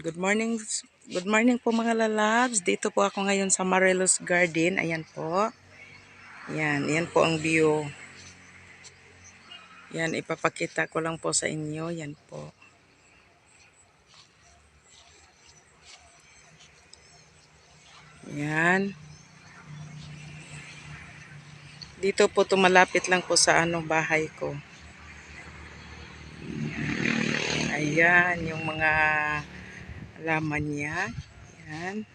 Good morning. Good morning po mga lalabs. Dito po ako ngayon sa Morelos Garden. Ayan po. Yan, yan po ang view. Yan, ipapakita ko lang po sa inyo. Yan po. Yan. Dito po tumalapit lang po sa ano bahay ko. Ayan, yung mga laman niya. Ayan.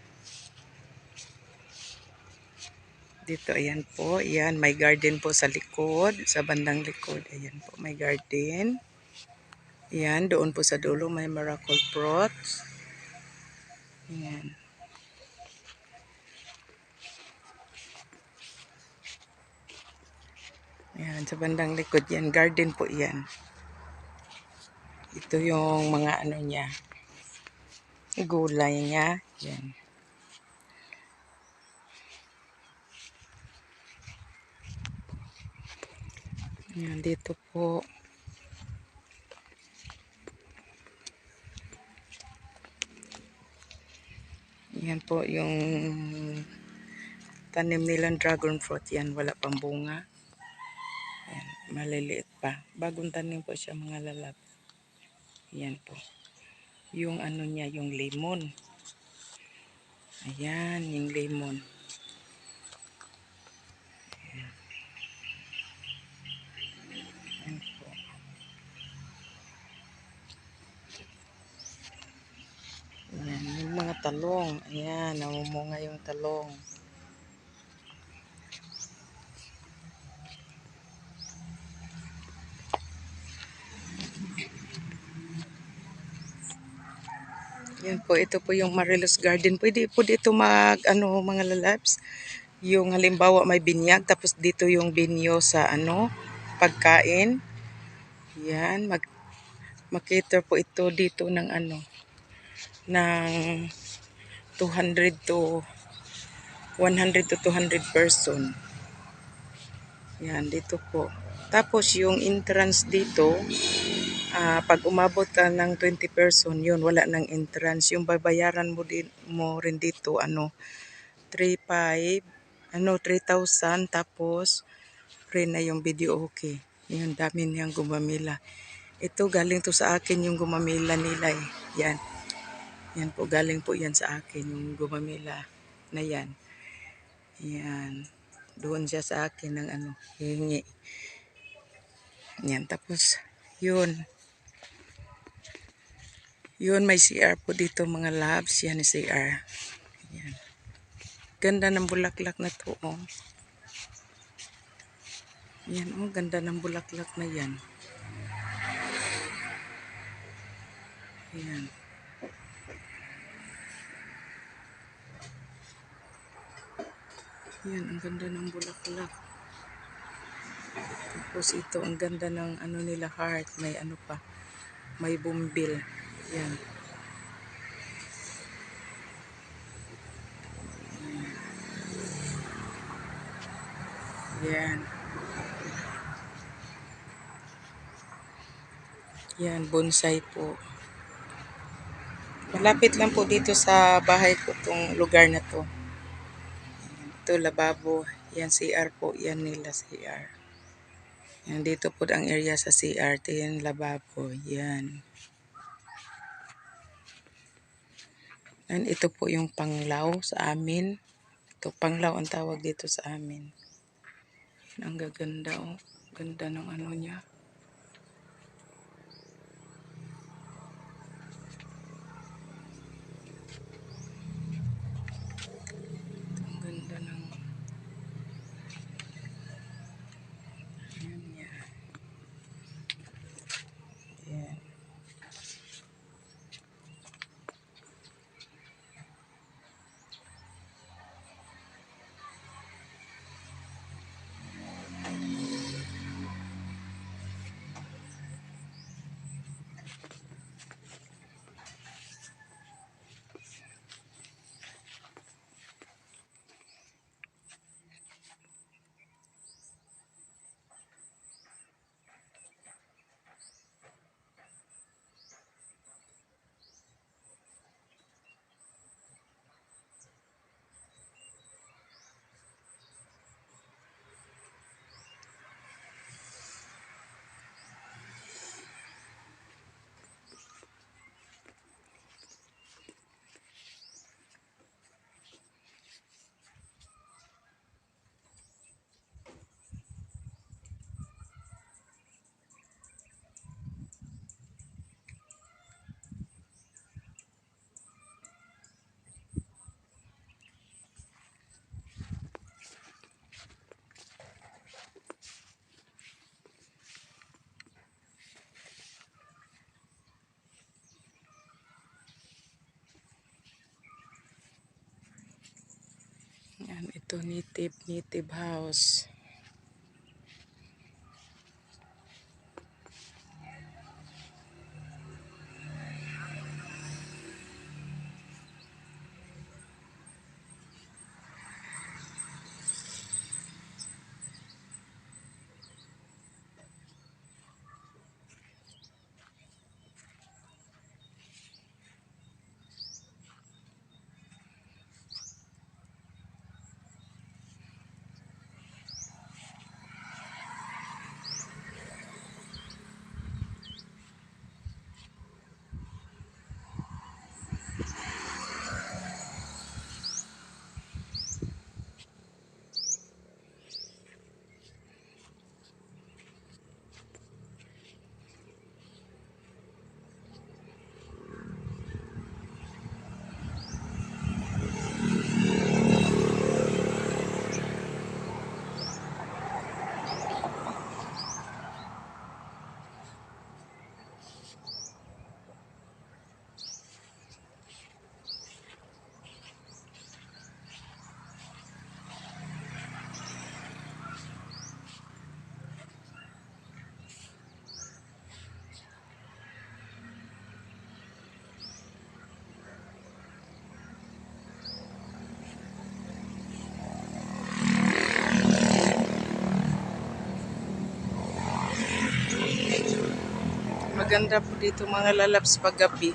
Dito, ayan po. Ayan, may garden po sa likod. Sa bandang likod. Ayan po, may garden. Ayan, doon po sa dulo may miracle fruits. Ayan. Ayan, sa bandang likod yan. Garden po yan. Ito yung mga ano niya. Gulay niya. Yan. Yan, dito po. Yan po yung tanim nilang dragon fruit. Yan, wala pang bunga. Maliliit pa. Bagong tanim po siya mga lalap. Yan po. Yung ano niya, yung lemon. Ayan, yung lemon. Ayan. Ayan po. Ayan, yung mga talong. Ayan, namumunga yung talong. Yan po, ito po yung Marilos Garden. Pwede po dito mag, ano, mga lalabs. Yung halimbawa may binyag, tapos dito yung binyo sa, ano, pagkain. Yan, mag, makiter po ito dito ng, ano, ng 200 to 100 to 200 person. Yan, dito po. Tapos yung entrance dito, ah, pag umabot ka ng 20 person, yun, wala nang entrance. Yung babayaran mo, din, mo rin dito, ano, 3,500, ano, 3,000, tapos free na yung video okay. Yun, dami niyang gumamila. Ito, galing to sa akin yung gumamila nila eh. Yan. Yan po, galing po yan sa akin, yung gumamila na yan. Yan. Doon siya sa akin ng ano, hihingi. Yan, tapos, yun. Yun, may CR po dito mga labs. Yan, yung CR. Yan. Ganda ng bulaklak na to, oh. Yan, oh, ganda ng bulaklak na yan. Yan. Yan, ang ganda ng bulaklak. Tapos ito, ang ganda ng ano nila heart. May ano pa. May bumbil. Yan. Yan. Yan, bonsai po. Malapit lang po dito sa bahay ko tong lugar na to. Ito, lababo. Yan, CR po. Yan nila, CR. Yan, dito po ang area sa CR. Ito yan, lababo. Yan. And ito po yung panglaw sa amin. Ito, panglaw ang tawag dito sa amin. Ang gaganda, oh. Ganda ng ano niya. Ang ganda ng... Ayan niya. Ayan. Ito native, native house. Maganda po dito mga lalabs paggabi.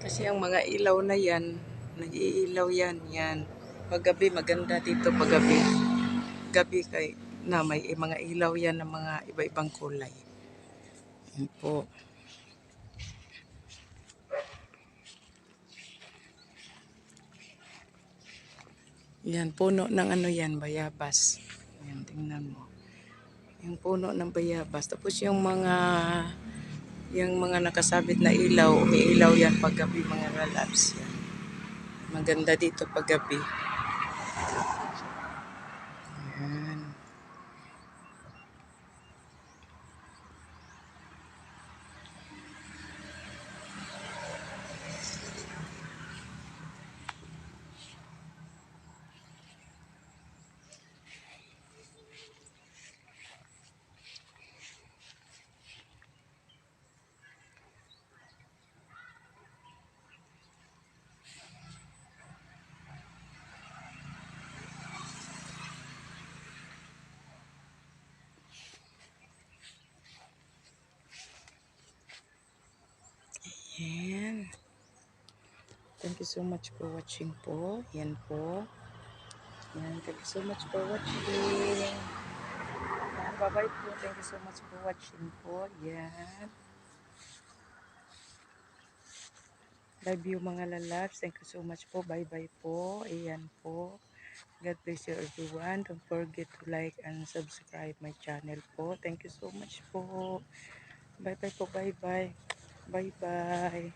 Kasi ang mga ilaw na yan, nag-iilaw yan, yan. Paggabi, maganda dito paggabi. Gabi kay na may mga ilaw yan ng mga iba-ibang kulay. Yan po. Yan, puno ng ano yan, bayabas. Yan, tingnan mo. Yung puno ng bayabas. Tapos yung mga yung mga nakasabit na ilaw, umiilaw yan paggabi mga lalabs. Yan. Maganda dito paggabi. Yan. Yan. Thank you so much for watching po. Yan po. Yan. Thank you so much for watching. Yan. Bye-bye po. Thank you so much for watching po. Yan. Love you mga lalabs. Thank you so much po. Bye-bye po. Ayan po. God bless you everyone. Don't forget to like and subscribe my channel po. Thank you so much po. Bye-bye po. Bye-bye. Bye-bye.